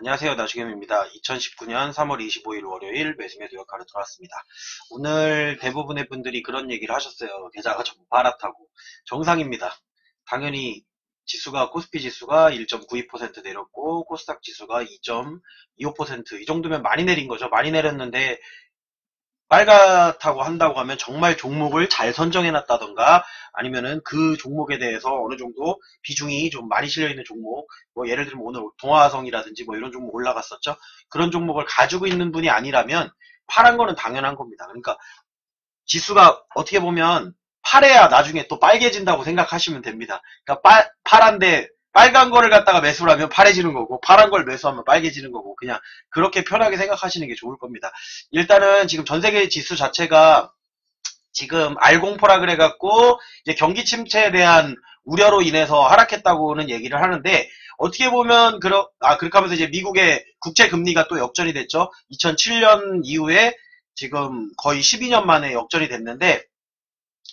안녕하세요. 나시겸입니다. 2019년 3월 25일 월요일 매수매도 역할로 돌아왔습니다. 오늘 대부분의 분들이 그런 얘기를 하셨어요. 계좌가 전부 파랗다고. 정상입니다. 당연히 지수가 코스피 지수가 1.92% 내렸고 코스닥 지수가 2.25%이 정도면 많이 내린 거죠. 많이 내렸는데 빨갛다고 한다고 하면 정말 종목을 잘 선정해놨다던가 아니면은 그 종목에 대해서 어느 정도 비중이 좀 많이 실려있는 종목 뭐 예를 들면 오늘 동화성이라든지 뭐 이런 종목 올라갔었죠? 그런 종목을 가지고 있는 분이 아니라면 파란 거는 당연한 겁니다. 그러니까 지수가 어떻게 보면 파래야 나중에 또 빨개진다고 생각하시면 됩니다. 그러니까 빠, 파란데 빨간 거를 갖다가 매수를 하면 파래지는 거고 파란 걸 매수하면 빨개지는 거고 그냥 그렇게 편하게 생각하시는 게 좋을 겁니다. 일단은 지금 전 세계 지수 자체가 지금 알공포라 그래갖고 이제 경기 침체에 대한 우려로 인해서 하락했다고는 얘기를 하는데 어떻게 보면 그러 아 그렇게 하면서 이제 미국의 국채 금리가 또 역전이 됐죠. 2007년 이후에 지금 거의 12년 만에 역전이 됐는데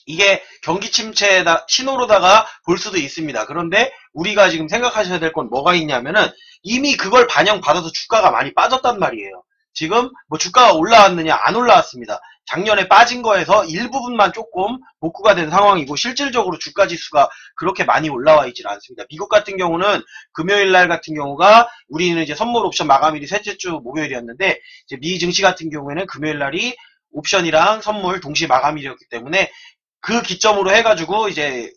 이게 경기 침체의 신호로다가 볼 수도 있습니다. 그런데 우리가 지금 생각하셔야 될 건 뭐가 있냐면은 이미 그걸 반영받아서 주가가 많이 빠졌단 말이에요. 지금 뭐 주가가 올라왔느냐 안 올라왔습니다. 작년에 빠진 거에서 일부분만 조금 복구가 된 상황이고 실질적으로 주가 지수가 그렇게 많이 올라와 있질 않습니다. 미국 같은 경우는 금요일 날 같은 경우가 우리는 이제 선물 옵션 마감일이 셋째 주 목요일이었는데 미 증시 같은 경우에는 금요일 날이 옵션이랑 선물 동시 마감일이었기 때문에 그 기점으로 해가지고 이제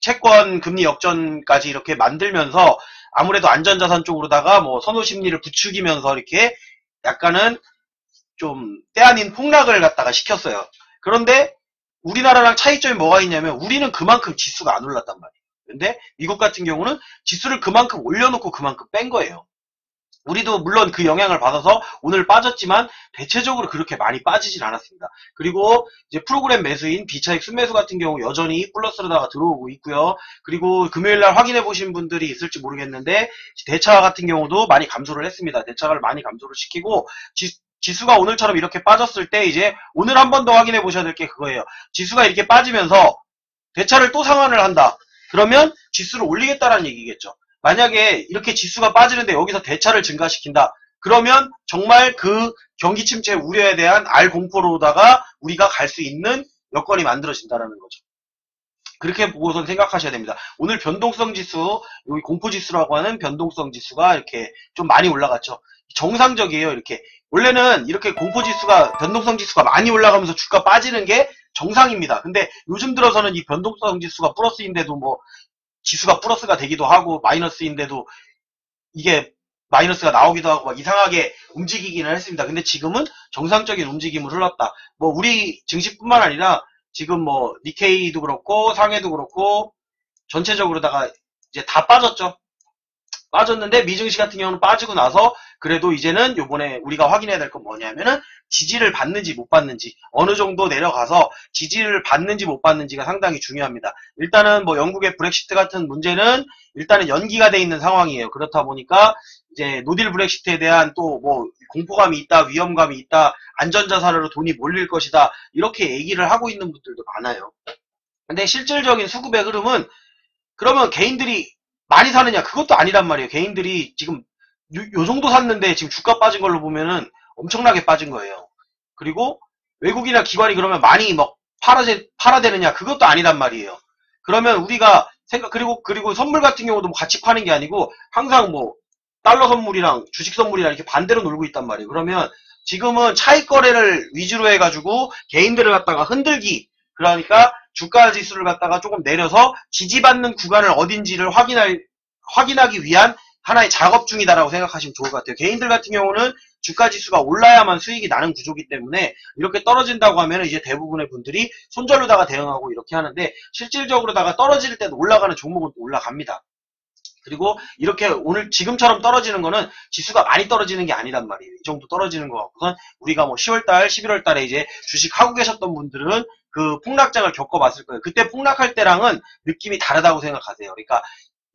채권 금리 역전까지 이렇게 만들면서 아무래도 안전자산 쪽으로다가 뭐 선호 심리를 부추기면서 이렇게 약간은 좀 때 아닌 폭락을 갖다가 시켰어요. 그런데 우리나라랑 차이점이 뭐가 있냐면 우리는 그만큼 지수가 안 올랐단 말이에요. 근데 미국 같은 경우는 지수를 그만큼 올려놓고 그만큼 뺀 거예요. 우리도 물론 그 영향을 받아서 오늘 빠졌지만 대체적으로 그렇게 많이 빠지진 않았습니다. 그리고 이제 프로그램 매수인 비차익 순매수 같은 경우 여전히 플러스로다가 들어오고 있고요. 그리고 금요일 날 확인해 보신 분들이 있을지 모르겠는데 대차 같은 경우도 많이 감소를 했습니다. 대차를 많이 감소를 시키고 지, 지수가 오늘처럼 이렇게 빠졌을 때 이제 오늘 한 번 더 확인해 보셔야 될 게 그거예요. 지수가 이렇게 빠지면서 대차를 또 상환을 한다. 그러면 지수를 올리겠다라는 얘기겠죠. 만약에 이렇게 지수가 빠지는데 여기서 대차를 증가시킨다. 그러면 정말 그 경기 침체 우려에 대한 알 공포로다가 우리가 갈 수 있는 여건이 만들어진다는 거죠. 그렇게 보고선 생각하셔야 됩니다. 오늘 변동성 지수, 여기 공포 지수라고 하는 변동성 지수가 이렇게 좀 많이 올라갔죠. 정상적이에요. 이렇게 원래는 이렇게 공포 지수가 변동성 지수가 많이 올라가면서 주가 빠지는 게 정상입니다. 근데 요즘 들어서는 이 변동성 지수가 플러스인데도 뭐 지수가 플러스가 되기도 하고 마이너스인데도 이게 마이너스가 나오기도 하고 막 이상하게 움직이기는 했습니다. 근데 지금은 정상적인 움직임을 흘렀다. 뭐 우리 증시뿐만 아니라 지금 뭐 니케이도 그렇고 상해도 그렇고 전체적으로다가 이제 다 빠졌죠. 빠졌는데 미증시 같은 경우는 빠지고 나서 그래도 이제는 요번에 우리가 확인해야 될 건 뭐냐면은 지지를 받는지 못 받는지 어느 정도 내려가서 지지를 받는지 못 받는지가 상당히 중요합니다. 일단은 뭐 영국의 브렉시트 같은 문제는 일단은 연기가 돼 있는 상황이에요. 그렇다 보니까 이제 노딜 브렉시트에 대한 또 뭐 공포감이 있다, 위험감이 있다, 안전자산으로 돈이 몰릴 것이다 이렇게 얘기를 하고 있는 분들도 많아요. 근데 실질적인 수급의 흐름은 그러면 개인들이 많이 사느냐 그것도 아니란 말이에요. 개인들이 지금 요, 요 정도 샀는데 지금 주가 빠진 걸로 보면은 엄청나게 빠진 거예요. 그리고 외국이나 기관이 그러면 많이 막 팔아제, 팔아대느냐 그것도 아니란 말이에요. 그러면 우리가 생각 그리고 그리고 선물 같은 경우도 뭐 같이 파는 게 아니고 항상 뭐 달러 선물이랑 주식 선물이랑 이렇게 반대로 놀고 있단 말이에요. 그러면 지금은 차익 거래를 위주로 해가지고 개인들을 갖다가 흔들기 그러니까 주가 지수를 갖다가 조금 내려서 지지받는 구간을 어딘지를 확인할 확인하기 위한 하나의 작업 중이다라고 생각하시면 좋을 것 같아요. 개인들 같은 경우는 주가 지수가 올라야만 수익이 나는 구조기 때문에 이렇게 떨어진다고 하면 이제 대부분의 분들이 손절로다가 대응하고 이렇게 하는데 실질적으로다가 떨어질 때도 올라가는 종목은 또 올라갑니다. 그리고 이렇게 오늘 지금처럼 떨어지는 거는 지수가 많이 떨어지는 게 아니란 말이에요. 이 정도 떨어지는 거 같고선 우리가 뭐 10월달, 11월달에 이제 주식 하고 계셨던 분들은 그 폭락장을 겪어봤을 거예요. 그때 폭락할 때랑은 느낌이 다르다고 생각하세요. 그러니까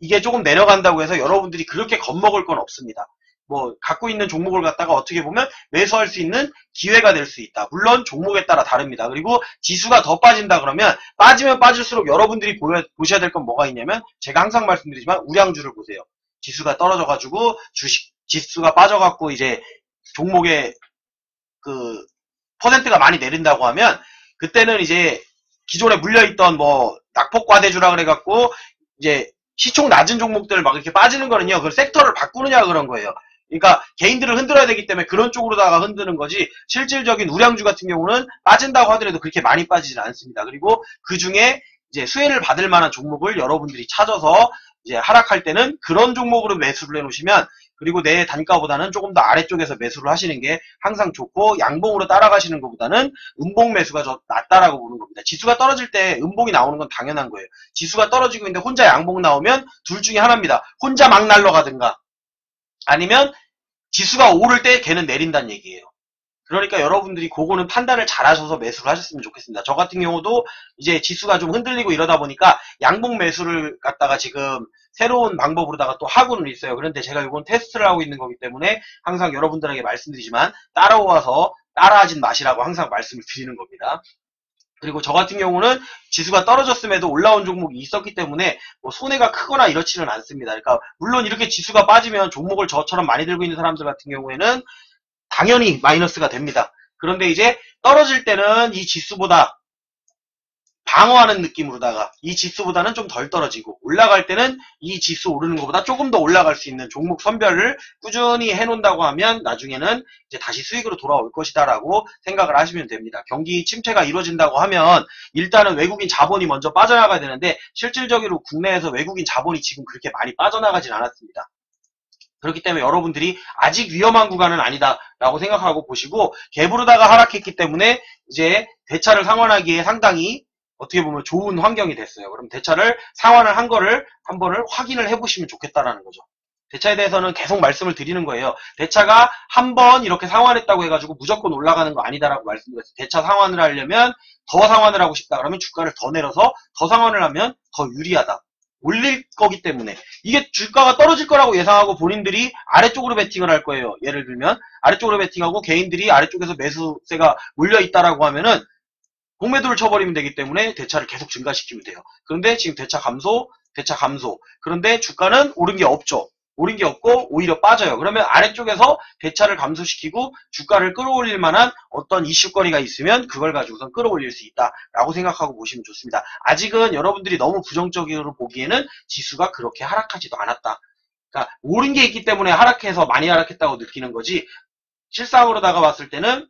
이게 조금 내려간다고 해서 여러분들이 그렇게 겁먹을 건 없습니다. 뭐 갖고 있는 종목을 갖다가 어떻게 보면 매수할 수 있는 기회가 될 수 있다. 물론 종목에 따라 다릅니다. 그리고 지수가 더 빠진다 그러면 빠지면 빠질수록 여러분들이 보여, 보셔야 될 건 뭐가 있냐면 제가 항상 말씀드리지만 우량주를 보세요. 지수가 떨어져가지고 주식 지수가 빠져갖고 이제 종목의 그 퍼센트가 많이 내린다고 하면 그때는 이제 기존에 물려있던 뭐 낙폭과대주라 그래갖고 이제 시총 낮은 종목들 막 이렇게 빠지는 거는요. 그 섹터를 바꾸느냐 그런 거예요. 그러니까 개인들을 흔들어야 되기 때문에 그런 쪽으로다가 흔드는 거지 실질적인 우량주 같은 경우는 빠진다고 하더라도 그렇게 많이 빠지지는 않습니다. 그리고 그 중에 이제 수혜를 받을 만한 종목을 여러분들이 찾아서 이제 하락할 때는 그런 종목으로 매수를 해놓으시면 그리고 내 단가보다는 조금 더 아래쪽에서 매수를 하시는 게 항상 좋고 양봉으로 따라가시는 것보다는 음봉 매수가 더 낫다라고 보는 겁니다. 지수가 떨어질 때 음봉이 나오는 건 당연한 거예요. 지수가 떨어지고 있는데 혼자 양봉 나오면 둘 중에 하나입니다. 혼자 막 날러가든가 아니면 지수가 오를 때 걔는 내린다는 얘기예요. 그러니까 여러분들이 그거는 판단을 잘 하셔서 매수를 하셨으면 좋겠습니다. 저 같은 경우도 이제 지수가 좀 흔들리고 이러다 보니까 양봉 매수를 갖다가 지금 새로운 방법으로다가 또 하고는 있어요. 그런데 제가 이건 테스트를 하고 있는 거기 때문에 항상 여러분들에게 말씀드리지만 따라와서 따라하진 마시라고 항상 말씀을 드리는 겁니다. 그리고 저 같은 경우는 지수가 떨어졌음에도 올라온 종목이 있었기 때문에 뭐 손해가 크거나 이렇지는 않습니다. 그러니까 물론 이렇게 지수가 빠지면 종목을 저처럼 많이 들고 있는 사람들 같은 경우에는 당연히 마이너스가 됩니다. 그런데 이제 떨어질 때는 이 지수보다 방어하는 느낌으로다가 이 지수보다는 좀 덜 떨어지고 올라갈 때는 이 지수 오르는 것보다 조금 더 올라갈 수 있는 종목 선별을 꾸준히 해놓는다고 하면 나중에는 이제 다시 수익으로 돌아올 것이다라고 생각을 하시면 됩니다. 경기 침체가 이루어진다고 하면 일단은 외국인 자본이 먼저 빠져나가야 되는데 실질적으로 국내에서 외국인 자본이 지금 그렇게 많이 빠져나가진 않았습니다. 그렇기 때문에 여러분들이 아직 위험한 구간은 아니다라고 생각하고 보시고 갭으로다가 하락했기 때문에 이제 대차를 상환하기에 상당히 어떻게 보면 좋은 환경이 됐어요. 그럼 대차를 상환을 한 거를 한 번을 확인을 해보시면 좋겠다라는 거죠. 대차에 대해서는 계속 말씀을 드리는 거예요. 대차가 한 번 이렇게 상환했다고 해가지고 무조건 올라가는 거 아니다라고 말씀드렸어요. 대차 상환을 하려면 더 상환을 하고 싶다 그러면 주가를 더 내려서 더 상환을 하면 더 유리하다. 올릴 거기 때문에 이게 주가가 떨어질 거라고 예상하고 본인들이 아래쪽으로 베팅을 할 거예요. 예를 들면 아래쪽으로 베팅하고 개인들이 아래쪽에서 매수세가 몰려 있다라고 하면은 공매도를 쳐버리면 되기 때문에 대차를 계속 증가시키면 돼요. 그런데 지금 대차 감소, 대차 감소. 그런데 주가는 오른 게 없죠. 오른 게 없고 오히려 빠져요. 그러면 아래쪽에서 대차를 감소시키고 주가를 끌어올릴 만한 어떤 이슈거리가 있으면 그걸 가지고선 끌어올릴 수 있다라고 생각하고 보시면 좋습니다. 아직은 여러분들이 너무 부정적으로 보기에는 지수가 그렇게 하락하지도 않았다. 그러니까 오른 게 있기 때문에 하락해서 많이 하락했다고 느끼는 거지 실상으로다가 봤을 때는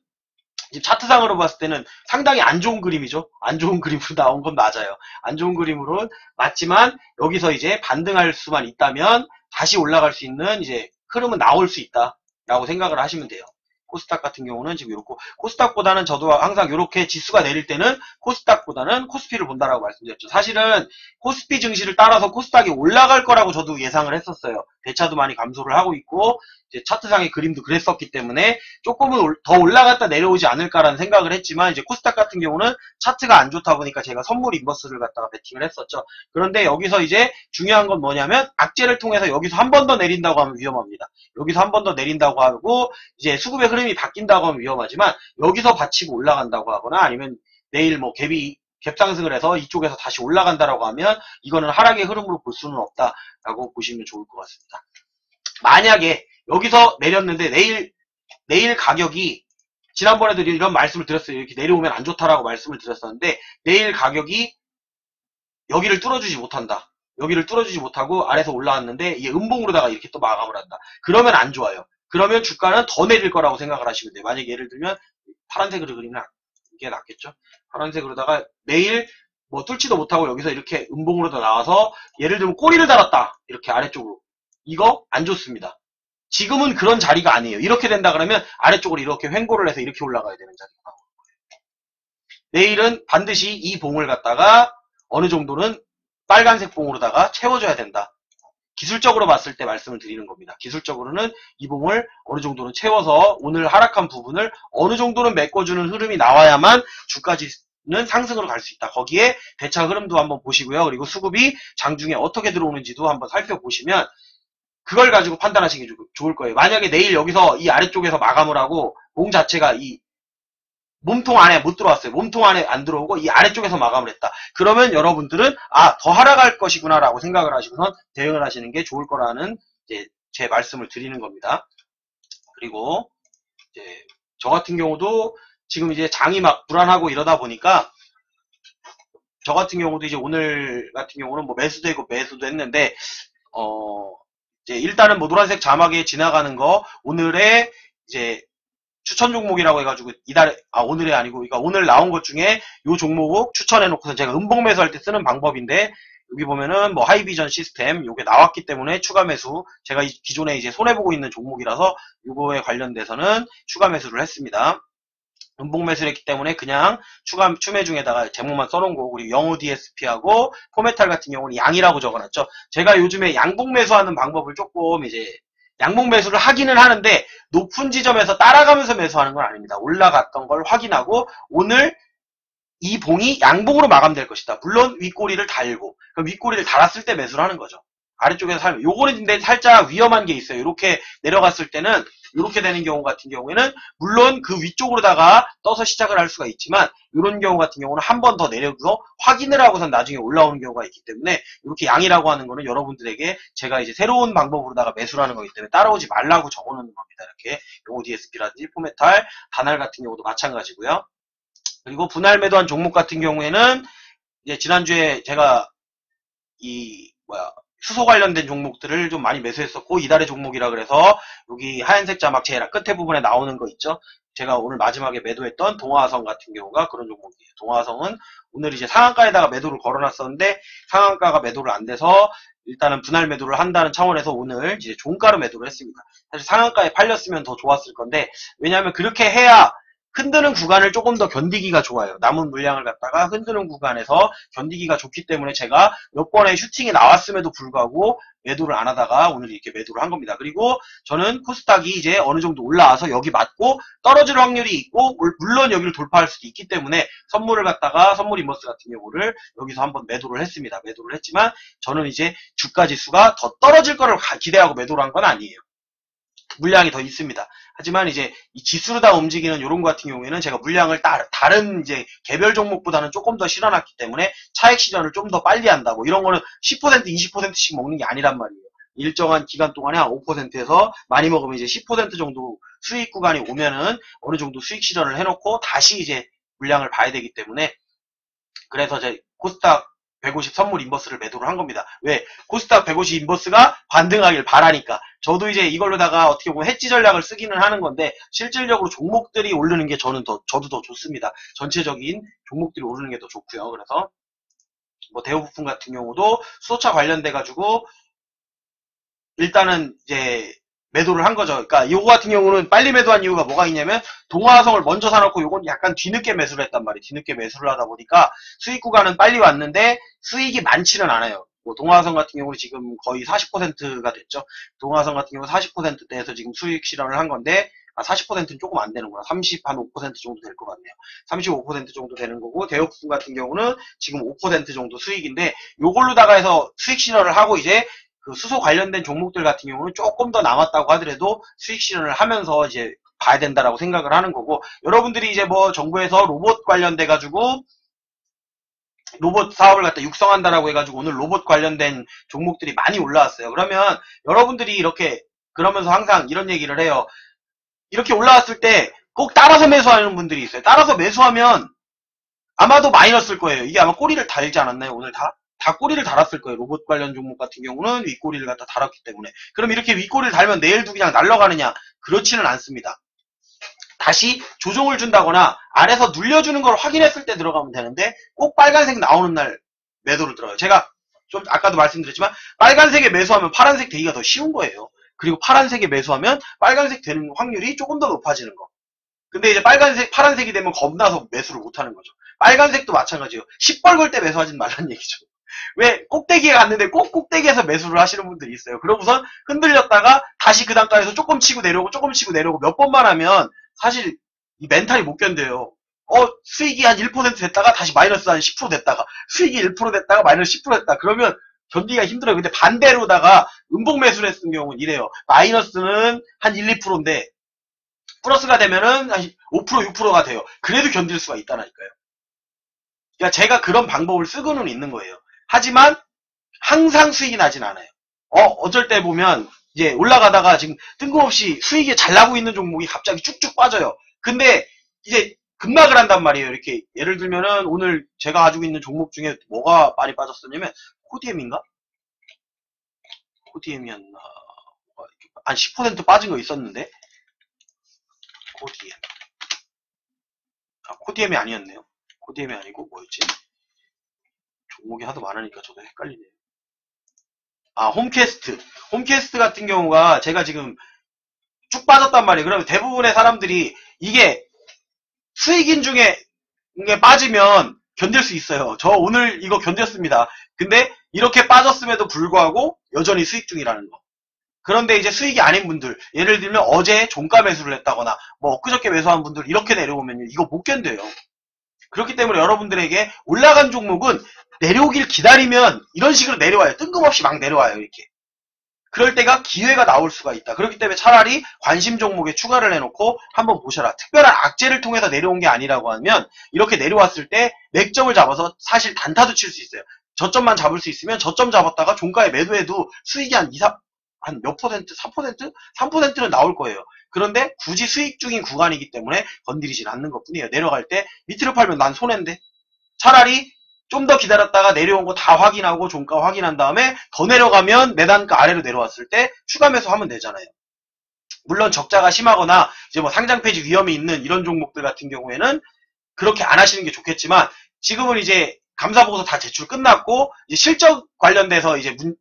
차트상으로 봤을 때는 상당히 안 좋은 그림이죠. 안 좋은 그림으로 나온 건 맞아요. 안 좋은 그림으로 맞지만 여기서 이제 반등할 수만 있다면 다시 올라갈 수 있는 이제 흐름은 나올 수 있다라고 생각을 하시면 돼요. 코스닥 같은 경우는 지금 이렇고 코스닥보다는 저도 항상 이렇게 지수가 내릴 때는 코스닥보다는 코스피를 본다라고 말씀드렸죠. 사실은 코스피 증시를 따라서 코스닥이 올라갈 거라고 저도 예상을 했었어요. 대차도 많이 감소를 하고 있고 차트상의 그림도 그랬었기 때문에 조금은 더 올라갔다 내려오지 않을까라는 생각을 했지만 이제 코스닥 같은 경우는 차트가 안 좋다 보니까 제가 선물 인버스를 갖다가 베팅을 했었죠. 그런데 여기서 이제 중요한 건 뭐냐면 악재를 통해서 여기서 한 번 더 내린다고 하면 위험합니다. 여기서 한 번 더 내린다고 하고 이제 수급의 흐름 이 바뀐다고 하면 위험하지만 여기서 받치고 올라간다고 하거나 아니면 내일 뭐 갭이 갭상승을 해서 이쪽에서 다시 올라간다라고 하면 이거는 하락의 흐름으로 볼 수는 없다라고 보시면 좋을 것 같습니다. 만약에 여기서 내렸는데 내일 내일 가격이 지난번에도 이런 말씀을 드렸어요. 이렇게 내려오면 안 좋다라고 말씀을 드렸었는데 내일 가격이 여기를 뚫어주지 못한다. 여기를 뚫어주지 못하고 아래서 올라왔는데 이게 음봉으로다가 이렇게 또 마감을 한다. 그러면 안 좋아요. 그러면 주가는 더 내릴 거라고 생각을 하시면 돼요. 만약 예를 들면 파란색으로 그리면 이게 낫겠죠. 파란색으로다가 내일 뭐 뚫지도 못하고 여기서 이렇게 음봉으로 다 나와서 예를 들면 꼬리를 달았다. 이렇게 아래쪽으로. 이거 안 좋습니다. 지금은 그런 자리가 아니에요. 이렇게 된다 그러면 아래쪽으로 이렇게 횡보를 해서 이렇게 올라가야 되는 자리가. 내일은 반드시 이 봉을 갖다가 어느 정도는 빨간색 봉으로다가 채워줘야 된다. 기술적으로 봤을 때 말씀을 드리는 겁니다. 기술적으로는 이 봉을 어느 정도는 채워서 오늘 하락한 부분을 어느 정도는 메꿔주는 흐름이 나와야만 주가지는 상승으로 갈 수 있다. 거기에 대차 흐름도 한번 보시고요. 그리고 수급이 장중에 어떻게 들어오는지도 한번 살펴보시면 그걸 가지고 판단하시기 좋을 거예요. 만약에 내일 여기서 이 아래쪽에서 마감을 하고 봉 자체가 이 몸통 안에 못 들어왔어요. 몸통 안에 안 들어오고 이 아래쪽에서 마감을 했다. 그러면 여러분들은 아 더 하락할 것이구나 라고 생각을 하시고선 대응을 하시는 게 좋을 거라는 제 말씀을 드리는 겁니다. 그리고 이제 저 같은 경우도 지금 이제 장이 막 불안하고 이러다 보니까 저 같은 경우도 이제 오늘 같은 경우는 뭐 매수도 했고 매수도 했는데 어 이제 일단은 뭐 노란색 자막에 지나가는 거 오늘의 이제 추천 종목이라고 해가지고 이달에 아 오늘이 아니고 그러니까 오늘 나온 것 중에 요 종목 추천해 놓고서 제가 음봉 매수할 때 쓰는 방법인데 여기 보면은 뭐 하이비전 시스템 요게 나왔기 때문에 추가 매수 제가 기존에 이제 손해 보고 있는 종목이라서 요거에 관련돼서는 추가 매수를 했습니다. 음봉 매수를 했기 때문에 그냥 추가 추매 중에다가 제목만 써놓은 거고 그리고 영어 DSP하고 포메탈 같은 경우는 양이라고 적어놨죠. 제가 요즘에 양봉 매수하는 방법을 조금 이제 양봉 매수를 하기는 하는데 높은 지점에서 따라가면서 매수하는 건 아닙니다. 올라갔던 걸 확인하고 오늘 이 봉이 양봉으로 마감될 것이다. 물론 윗꼬리를 달고 그럼 윗꼬리를 달았을 때 매수를 하는 거죠. 아래쪽에서 살면 요거는 근데 살짝 위험한 게 있어요. 이렇게 내려갔을 때는 이렇게 되는 경우 같은 경우에는 물론 그 위쪽으로다가 떠서 시작을 할 수가 있지만 이런 경우 같은 경우는 한 번 더 내려서 확인을 하고선 나중에 올라오는 경우가 있기 때문에 이렇게 양이라고 하는 거는 여러분들에게 제가 이제 새로운 방법으로다가 매수를 하는 거기 때문에 따라오지 말라고 적어놓는 겁니다. 이렇게 요거 DSP라든지 포메탈, 단알 같은 경우도 마찬가지고요. 그리고 분할 매도한 종목 같은 경우에는 이제 지난주에 제가 이 뭐야 수소 관련된 종목들을 좀 많이 매수했었고 이달의 종목이라 그래서 여기 하얀색 자막 제일 끝에 부분에 나오는 거 있죠. 제가 오늘 마지막에 매도했던 동화성 같은 경우가 그런 종목이에요. 동화성은 오늘 이제 상한가에다가 매도를 걸어놨었는데 상한가가 매도를 안 돼서 일단은 분할 매도를 한다는 차원에서 오늘 이제 종가로 매도를 했습니다. 사실 상한가에 팔렸으면 더 좋았을 건데 왜냐하면 그렇게 해야 흔드는 구간을 조금 더 견디기가 좋아요. 남은 물량을 갖다가 흔드는 구간에서 견디기가 좋기 때문에 제가 몇 번의 슈팅이 나왔음에도 불구하고 매도를 안 하다가 오늘 이렇게 매도를 한 겁니다. 그리고 저는 코스닥이 이제 어느 정도 올라와서 여기 맞고 떨어질 확률이 있고 물론 여기를 돌파할 수도 있기 때문에 선물을 갖다가 선물 인버스 같은 경우를 여기서 한번 매도를 했습니다. 매도를 했지만 저는 이제 주가 지수가 더 떨어질 거를 기대하고 매도를 한 건 아니에요. 물량이 더 있습니다. 하지만 이제 이 지수로 다 움직이는 거 같은 경우에는 제가 물량을 따, 다른 이제 개별 종목보다는 조금 더 실어놨기 때문에 차액 실현을 좀 더 빨리 한다고 이런 거는 10% 20%씩 먹는 게 아니란 말이에요. 일정한 기간 동안에 한 5%에서 많이 먹으면 이제 10% 정도 수익 구간이 오면은 어느 정도 수익 실현을 해놓고 다시 이제 물량을 봐야 되기 때문에 그래서 제 코스닥 150 선물 인버스를 매도를 한 겁니다. 왜? 코스닥 150 인버스가 반등하길 바라니까. 저도 이제 이걸로다가 어떻게 보면 해지 전략을 쓰기는 하는 건데 실질적으로 종목들이 오르는 게 저는 더 저도 더 좋습니다. 전체적인 종목들이 오르는 게 더 좋고요. 그래서 뭐 대우 부품 같은 경우도 수소차 관련돼 가지고 일단은 이제 매도를 한 거죠. 그러니까 이거 같은 경우는 빨리 매도한 이유가 뭐가 있냐면 동화성을 먼저 사놓고 이건 약간 뒤늦게 매수를 했단 말이에요. 뒤늦게 매수를 하다 보니까 수익 구간은 빨리 왔는데 수익이 많지는 않아요. 뭐 동화성 같은 경우는 지금 거의 40%가 됐죠. 동화성 같은 경우 40%대에서 지금 수익 실현을 한 건데 아, 40%는 조금 안 되는구나. 30, 한 5% 정도 될 것 같네요. 35% 정도 되는 거고, 대역품 같은 경우는 지금 5% 정도 수익인데, 요걸로다가 해서 수익 실현을 하고 이제 그 수소 관련된 종목들 같은 경우는 조금 더 남았다고 하더라도 수익 실현을 하면서 이제 봐야 된다라고 생각을 하는 거고 여러분들이 이제 뭐 정부에서 로봇 관련돼 가지고 로봇 사업을 갖다 육성한다라고 해가지고 오늘 로봇 관련된 종목들이 많이 올라왔어요. 그러면 여러분들이 이렇게 그러면서 항상 이런 얘기를 해요. 이렇게 올라왔을 때 꼭 따라서 매수하는 분들이 있어요. 따라서 매수하면 아마도 마이너스일 거예요. 이게 아마 꼬리를 달지 않았나요? 오늘 다? 다 꼬리를 달았을 거예요. 로봇 관련 종목 같은 경우는 윗꼬리를 갖다 달았기 때문에. 그럼 이렇게 윗꼬리를 달면 내일도 그냥 날아가느냐? 그렇지는 않습니다. 다시 조정을 준다거나 아래서 눌려주는 걸 확인했을 때 들어가면 되는데 꼭 빨간색 나오는 날 매도를 들어요. 제가 좀 아까도 말씀드렸지만 빨간색에 매수하면 파란색 되기가 더 쉬운 거예요. 그리고 파란색에 매수하면 빨간색 되는 확률이 조금 더 높아지는 거. 근데 이제 빨간색, 파란색이 되면 겁나서 매수를 못하는 거죠. 빨간색도 마찬가지예요. 시뻘걸 때 매수하지 말라는 얘기죠. 왜 꼭대기에 갔는데 꼭 꼭대기에서 매수를 하시는 분들이 있어요. 그러고선 흔들렸다가 다시 그 단가에서 조금 치고 내려오고 조금 치고 내려오고 몇 번만 하면 사실 이 멘탈이 못 견뎌요. 어, 수익이 한 1% 됐다가 다시 마이너스 한 10% 됐다가 수익이 1% 됐다가 마이너스 10% 됐다. 그러면 견디기가 힘들어요. 근데 반대로다가 음봉 매수를 했은 경우는 이래요. 마이너스는 한 1, 2%인데 플러스가 되면은 한 5%, 6%가 돼요. 그래도 견딜 수가 있다니까요. 그러니까 제가 그런 방법을 쓰고는 있는 거예요. 하지만 항상 수익이 나진 않아요. 어, 어쩔 때 보면 이제 올라가다가 지금 뜬금없이 수익이 잘 나고 있는 종목이 갑자기 쭉쭉 빠져요. 근데 이제 급락을 한단 말이에요. 이렇게 예를 들면은 오늘 제가 가지고 있는 종목 중에 뭐가 많이 빠졌었냐면 코디엠인가? 코디엠이었나? 한 10% 빠진 거 있었는데 코디엠 아 코디엠이 아니었네요. 코디엠이 아니고 뭐였지? 종목이 하도 많으니까 저도 헷갈리네요. 아 홈캐스트 홈캐스트 같은 경우가 제가 지금 쭉 빠졌단 말이에요. 그러면 대부분의 사람들이 이게 수익인 중에 빠지면 견딜 수 있어요. 저 오늘 이거 견뎠습니다. 근데 이렇게 빠졌음에도 불구하고 여전히 수익 중이라는 거. 그런데 이제 수익이 아닌 분들, 예를 들면 어제 종가 매수를 했다거나, 뭐 엊그저께 매수한 분들 이렇게 내려오면 이거 못 견뎌요. 그렇기 때문에 여러분들에게 올라간 종목은 내려오길 기다리면 이런 식으로 내려와요. 뜬금없이 막 내려와요. 이렇게. 그럴 때가 기회가 나올 수가 있다. 그렇기 때문에 차라리 관심 종목에 추가를 해놓고 한번 보셔라. 특별한 악재를 통해서 내려온 게 아니라고 하면 이렇게 내려왔을 때 맥점을 잡아서 사실 단타도 칠 수 있어요. 저점만 잡을 수 있으면 저점 잡았다가 종가에 매도해도 수익이 한 2, 3, 한 몇 퍼센트? 4%? 3%는 나올 거예요. 그런데 굳이 수익 중인 구간이기 때문에 건드리진 않는 것 뿐이에요. 내려갈 때 밑으로 팔면 난 손해인데 차라리 좀 더 기다렸다가 내려온 거 다 확인하고 종가 확인한 다음에 더 내려가면 매단가 아래로 내려왔을 때 추가 매수하면 되잖아요. 물론 적자가 심하거나 이제 뭐 상장 폐지 위험이 있는 이런 종목들 같은 경우에는 그렇게 안 하시는 게 좋겠지만 지금은 이제 감사 보고서 다 제출 끝났고 실적 관련돼서 이제 문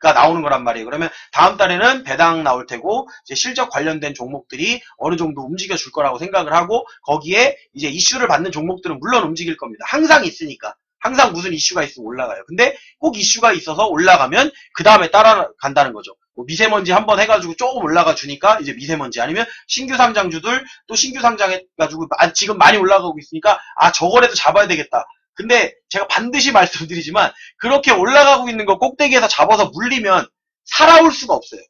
가 나오는 거란 말이에요. 그러면 다음 달에는 배당 나올 테고 이제 실적 관련된 종목들이 어느 정도 움직여 줄 거라고 생각을 하고 거기에 이제 이슈를 받는 종목들은 물론 움직일 겁니다. 항상 있으니까. 항상 무슨 이슈가 있으면 올라가요. 근데 꼭 이슈가 있어서 올라가면 그 다음에 따라간다는 거죠. 뭐 미세먼지 한번 해가지고 조금 올라가 주니까 이제 미세먼지 아니면 신규 상장주들 또 신규 상장해가지고 지금 많이 올라가고 있으니까 아 저거라도 잡아야 되겠다. 근데 제가 반드시 말씀드리지만 그렇게 올라가고 있는 거 꼭대기에서 잡아서 물리면 살아올 수가 없어요.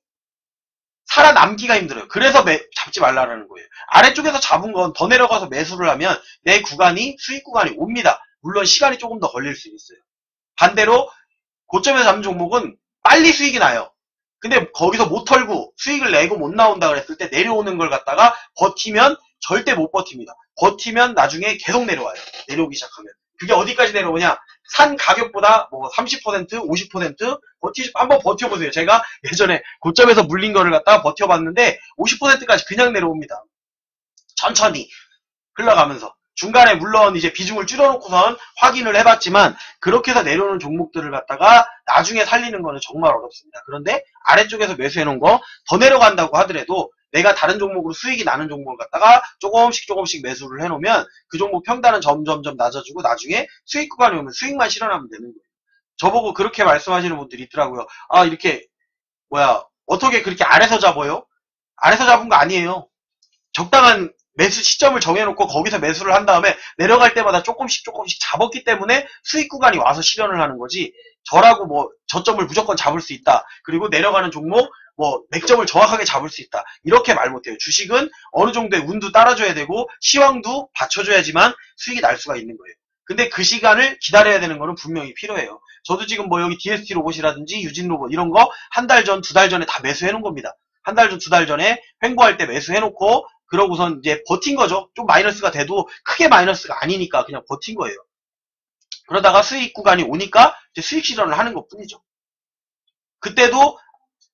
살아남기가 힘들어요. 그래서 매, 잡지 말라는 거예요. 아래쪽에서 잡은 건 더 내려가서 매수를 하면 내 구간이 수익 구간이 옵니다. 물론 시간이 조금 더 걸릴 수 있어요. 반대로 고점에서 잡는 종목은 빨리 수익이 나요. 근데 거기서 못 털고 수익을 내고 못 나온다 그랬을 때 내려오는 걸 갖다가 버티면 절대 못 버팁니다. 버티면 나중에 계속 내려와요. 내려오기 시작하면. 그게 어디까지 내려오냐? 산 가격보다 뭐 30%, 50% 버티 한번 버텨보세요. 제가 예전에 고점에서 물린 거를 갖다가 버텨봤는데 50%까지 그냥 내려옵니다. 천천히 흘러가면서 중간에 물론 이제 비중을 줄여놓고선 확인을 해봤지만 그렇게 해서 내려오는 종목들을 갖다가 나중에 살리는 거는 정말 어렵습니다. 그런데 아래쪽에서 매수해놓은 거 더 내려간다고 하더라도 내가 다른 종목으로 수익이 나는 종목을 갖다가 조금씩 조금씩 매수를 해놓으면 그 종목 평단은 점점점 낮아지고 나중에 수익 구간이 오면 수익만 실현하면 되는 거예요. 저보고 그렇게 말씀하시는 분들이 있더라고요. 아 이렇게 뭐야 어떻게 그렇게 아래서 잡아요? 아래서 잡은 거 아니에요. 적당한 매수 시점을 정해놓고 거기서 매수를 한 다음에 내려갈 때마다 조금씩 조금씩 잡았기 때문에 수익 구간이 와서 실현을 하는 거지 저라고 뭐 저점을 무조건 잡을 수 있다. 그리고 내려가는 종목 뭐 맥점을 정확하게 잡을 수 있다. 이렇게 말 못해요. 주식은 어느 정도의 운도 따라줘야 되고 시황도 받쳐줘야지만 수익이 날 수가 있는 거예요. 근데 그 시간을 기다려야 되는 거는 분명히 필요해요. 저도 지금 뭐 여기 DST 로봇이라든지 유진 로봇 이런 거 한 달 전, 두 달 전에 다 매수해 놓은 겁니다. 한 달 전, 두 달 전에 횡보할 때 매수해 놓고 그러고선 이제 버틴 거죠. 좀 마이너스가 돼도 크게 마이너스가 아니니까 그냥 버틴 거예요. 그러다가 수익 구간이 오니까 이제 수익 실현을 하는 것 뿐이죠. 그때도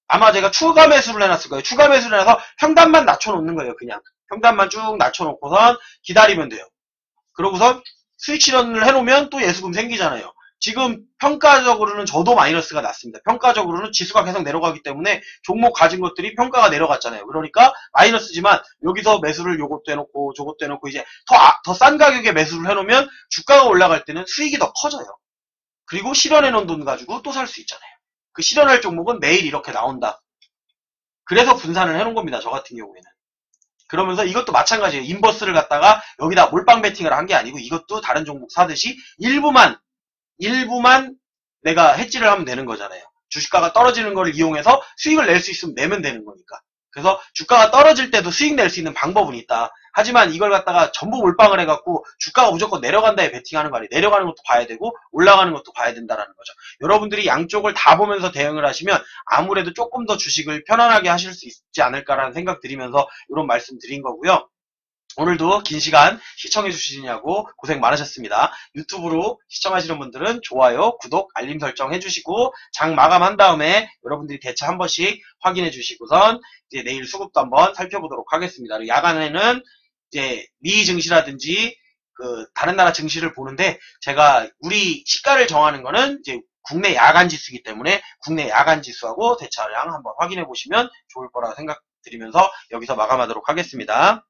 아마 제가 추가 매수를 해놨을 거예요. 추가 매수를 해서 평단만 낮춰놓는 거예요. 그냥 평단만 쭉 낮춰놓고선 기다리면 돼요. 그러고선 실현을 해놓으면 또 예수금 생기잖아요. 지금 평가적으로는 저도 마이너스가 났습니다. 평가적으로는 지수가 계속 내려가기 때문에 종목 가진 것들이 평가가 내려갔잖아요. 그러니까 마이너스지만 여기서 매수를 요것도 해놓고 저것도 해놓고 이제 더싼 가격에 매수를 해놓으면 주가가 올라갈 때는 수익이 더 커져요. 그리고 실현해놓은 돈 가지고 또 살 수 있잖아요. 그 실현할 종목은 매일 이렇게 나온다. 그래서 분산을 해놓은 겁니다. 저 같은 경우에는. 그러면서 이것도 마찬가지예요. 인버스를 갖다가 여기다 몰빵 베팅을 한 게 아니고 이것도 다른 종목 사듯이 일부만 일부만 내가 해지를 하면 되는 거잖아요. 주식가가 떨어지는 걸 이용해서 수익을 낼 수 있으면 내면 되는 거니까. 그래서 주가가 떨어질 때도 수익 낼 수 있는 방법은 있다. 하지만 이걸 갖다가 전부 몰빵을 해갖고 주가가 무조건 내려간다에 베팅하는 거 아니에요. 내려가는 것도 봐야 되고 올라가는 것도 봐야 된다라는 거죠. 여러분들이 양쪽을 다 보면서 대응을 하시면 아무래도 조금 더 주식을 편안하게 하실 수 있지 않을까라는 생각 드리면서 이런 말씀 드린 거고요. 오늘도 긴 시간 시청해 주시냐고 고생 많으셨습니다. 유튜브로 시청하시는 분들은 좋아요, 구독, 알림 설정 해주시고 장 마감한 다음에 여러분들이 대체 한 번씩 확인해 주시고선 이제 내일 수급도 한번 살펴보도록 하겠습니다. 야간에는 이제 미 증시라든지 그 다른 나라 증시를 보는데 제가 우리 시가를 정하는 거는 이제 국내 야간 지수이기 때문에 국내 야간 지수하고 대차량 한번 확인해 보시면 좋을 거라 생각 드리면서 여기서 마감하도록 하겠습니다.